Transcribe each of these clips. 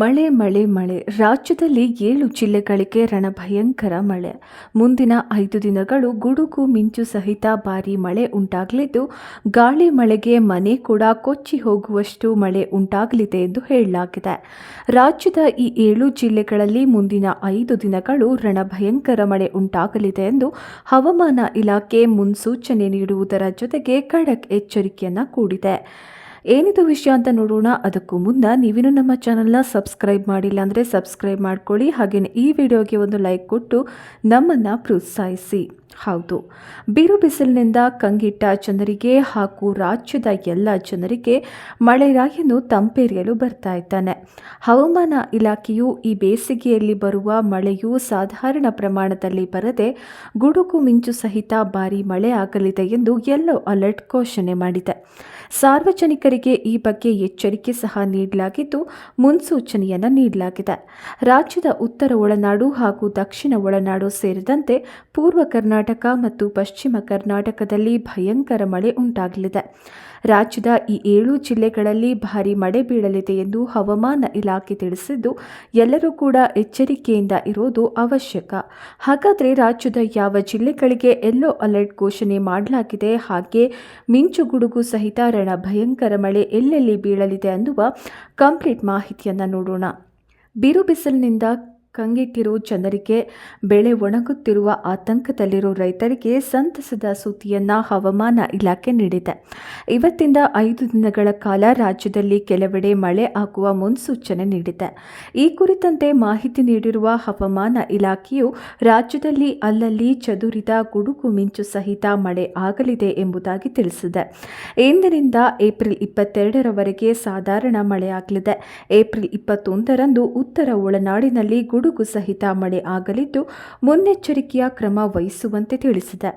ಮಳೆ ಮಳೆ ಮಳೆ. ರಾಜ್ಯದಲ್ಲಿ ಏಳು ಜಿಲ್ಲೆಗಳಿಗೆ ರಣಭಯಂಕರ ಮಳೆ. ಮುಂದಿನ ಐದು ದಿನಗಳು ಗುಡುಗು, ಮಿಂಚು ಸಹಿತ ಭಾರೀ ಮಳೆ ಉಂಟಾಗಲಿದ್ದು, ಗಾಳಿ ಮಳೆಗೆ ಮನೆ ಕೂಡ ಕೊಚ್ಚಿ ಹೋಗುವಷ್ಟು ಮಳೆ ಉಂಟಾಗಲಿದೆ ಎಂದು ಹೇಳಲಾಗಿದೆ. ರಾಜ್ಯದ ಈ ಏಳು ಜಿಲ್ಲೆಗಳಲ್ಲಿ ಮುಂದಿನ ಐದು ದಿನಗಳು ರಣಭಯಂಕರ ಮಳೆ ಉಂಟಾಗಲಿದೆ ಎಂದು ಹವಾಮಾನ ಇಲಾಖೆ ಮುನ್ಸೂಚನೆ ನೀಡುವುದರ ಜೊತೆಗೆ ಖಡಕ್ ಎಚ್ಚರಿಕೆಯನ್ನು ಕೂಡಿದೆ. ಏನಿದು ವಿಷಯ ಅಂತ ನೋಡೋಣ. ಅದಕ್ಕೂ ಮುನ್ನ ನೀವಿನ ನಮ್ಮ ಚಾನಲ್ನ ಸಬ್ಸ್ಕ್ರೈಬ್ ಮಾಡಿಲ್ಲ ಅಂದರೆ ಸಬ್ಸ್ಕ್ರೈಬ್ ಮಾಡ್ಕೊಳ್ಳಿ. ಹಾಗೆಯೇ ಈ ವಿಡಿಯೋಗೆ ಒಂದು ಲೈಕ್ ಕೊಟ್ಟು ನಮ್ಮನ್ನು ಪ್ರೋತ್ಸಾಹಿಸಿ. ಹೌದು. ಬಿರು ಬಿಸಿಲಿನಿಂದ ಕಂಗಿಟ್ಟ ಜನರಿಗೆ ಹಾಗೂ ರಾಜ್ಯದ ಎಲ್ಲ ಜನರಿಗೆ ಮಳೆರಾಯನು ತಂಪೇರಿಯಲು ಬರ್ತಾ ಇದ್ದಾನೆ. ಹವಾಮಾನ ಇಲಾಖೆಯು ಈ ಬೇಸಿಗೆಯಲ್ಲಿ ಬರುವ ಮಳೆಯು ಸಾಧಾರಣ ಪ್ರಮಾಣದಲ್ಲಿ ಬರದೆ ಗುಡುಗು ಮಿಂಚು ಸಹಿತ ಭಾರಿ ಮಳೆ ಆಗಲಿದೆ ಎಂದು ಯೆಲ್ಲೋ ಅಲರ್ಟ್ ಘೋಷಣೆ ಮಾಡಿದೆ. ಸಾರ್ವಜನಿಕರಿಗೆ ಈ ಬಗ್ಗೆ ಎಚ್ಚರಿಕೆ ಸಹ ನೀಡಲಾಗಿದ್ದು, ಮುನ್ಸೂಚನೆಯನ್ನು ನೀಡಲಾಗಿದೆ. ರಾಜ್ಯದ ಉತ್ತರ ಒಳನಾಡು ಹಾಗೂ ದಕ್ಷಿಣ ಒಳನಾಡು ಸೇರಿದಂತೆ ಪೂರ್ವ ಕರ್ನಾಟಕ ಮತ್ತು ಪಶ್ಚಿಮ ಕರ್ನಾಟಕದಲ್ಲಿ ಭಯಂಕರ ಮಳೆ ಉಂಟಾಗಲಿದೆ. ರಾಜ್ಯದ ಈ ಏಳು ಜಿಲ್ಲೆಗಳಲ್ಲಿ ಭಾರೀ ಮಳೆ ಬೀಳಲಿದೆ ಎಂದು ಹವಾಮಾನ ಇಲಾಖೆ ತಿಳಿಸಿದ್ದು, ಎಲ್ಲರೂ ಕೂಡ ಎಚ್ಚರಿಕೆಯಿಂದ ಇರೋದು ಅವಶ್ಯಕ. ಹಾಗಾದರೆ ರಾಜ್ಯದ ಯಾವ ಜಿಲ್ಲೆಗಳಿಗೆ ಯೆಲ್ಲೋ ಅಲರ್ಟ್ ಘೋಷಣೆ ಮಾಡಲಾಗಿದೆ, ಹಾಗೆ ಮಿಂಚು ಗುಡುಗು ಸಹಿತ ರಣ ಭಯಂಕರ ಮಳೆ ಎಲ್ಲೆಲ್ಲಿ ಬೀಳಲಿದೆ ಅನ್ನುವ ಕಂಪ್ಲೀಟ್ ಮಾಹಿತಿಯನ್ನು ನೋಡೋಣ. ಬಿರು ಬಿಸಿಲಿನಿಂದ ಕಂಗೆಟ್ಟಿರೋ ಜನರಿಗೆ ಬೆಳೆ ಒಣಗುತ್ತಿರುವ ಆತಂಕದಲ್ಲಿರೋ ರೈತರಿಗೆ ಸಂತಸದ ಸುದ್ದಿಯನ್ನು ಹವಾಮಾನ ಇಲಾಖೆ ನೀಡಿದೆ. ಇವತ್ತಿಂದ ಐದು ದಿನಗಳ ಕಾಲ ರಾಜ್ಯದಲ್ಲಿ ಕೆಲವೆಡೆ ಮಳೆ ಆಗುವ ಮುನ್ಸೂಚನೆ ನೀಡಿದೆ. ಈ ಕುರಿತಂತೆ ಮಾಹಿತಿ ನೀಡಿರುವ ಹವಾಮಾನ ಇಲಾಖೆಯು ರಾಜ್ಯದಲ್ಲಿ ಅಲ್ಲಲ್ಲಿ ಚದುರಿದ ಗುಡುಗು ಮಿಂಚು ಸಹಿತ ಮಳೆ ಆಗಲಿದೆ ಎಂಬುದಾಗಿ ತಿಳಿಸಿದೆ. ಇಂದಿನಿಂದ ಏಪ್ರಿಲ್ ಇಪ್ಪತ್ತೆರಡರವರೆಗೆ ಸಾಧಾರಣ ಮಳೆಯಾಗಲಿದೆ. ಏಪ್ರಿಲ್ ಇಪ್ಪತ್ತೊಂದರಂದು ಉತ್ತರ ಒಳನಾಡಿನಲ್ಲಿ ಗುಡುಗು ಸಹಿತ ಮಳೆ ಆಗಲಿದ್ದು ಮುನ್ನೆಚ್ಚರಿಕೆಯ ಕ್ರಮ ವಹಿಸುವಂತೆ ತಿಳಿಸಿದೆ.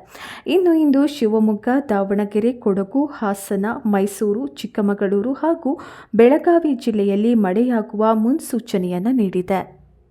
ಇನ್ನು ಇಂದು ಶಿವಮೊಗ್ಗ, ದಾವಣಗೆರೆ, ಕೊಡಗು, ಹಾಸನ, ಮೈಸೂರು, ಚಿಕ್ಕಮಗಳೂರು ಹಾಗೂ ಬೆಳಗಾವಿ ಜಿಲ್ಲೆಯಲ್ಲಿ ಮಳೆಯಾಗುವ ಮುನ್ಸೂಚನೆಯನ್ನು ನೀಡಿದೆ.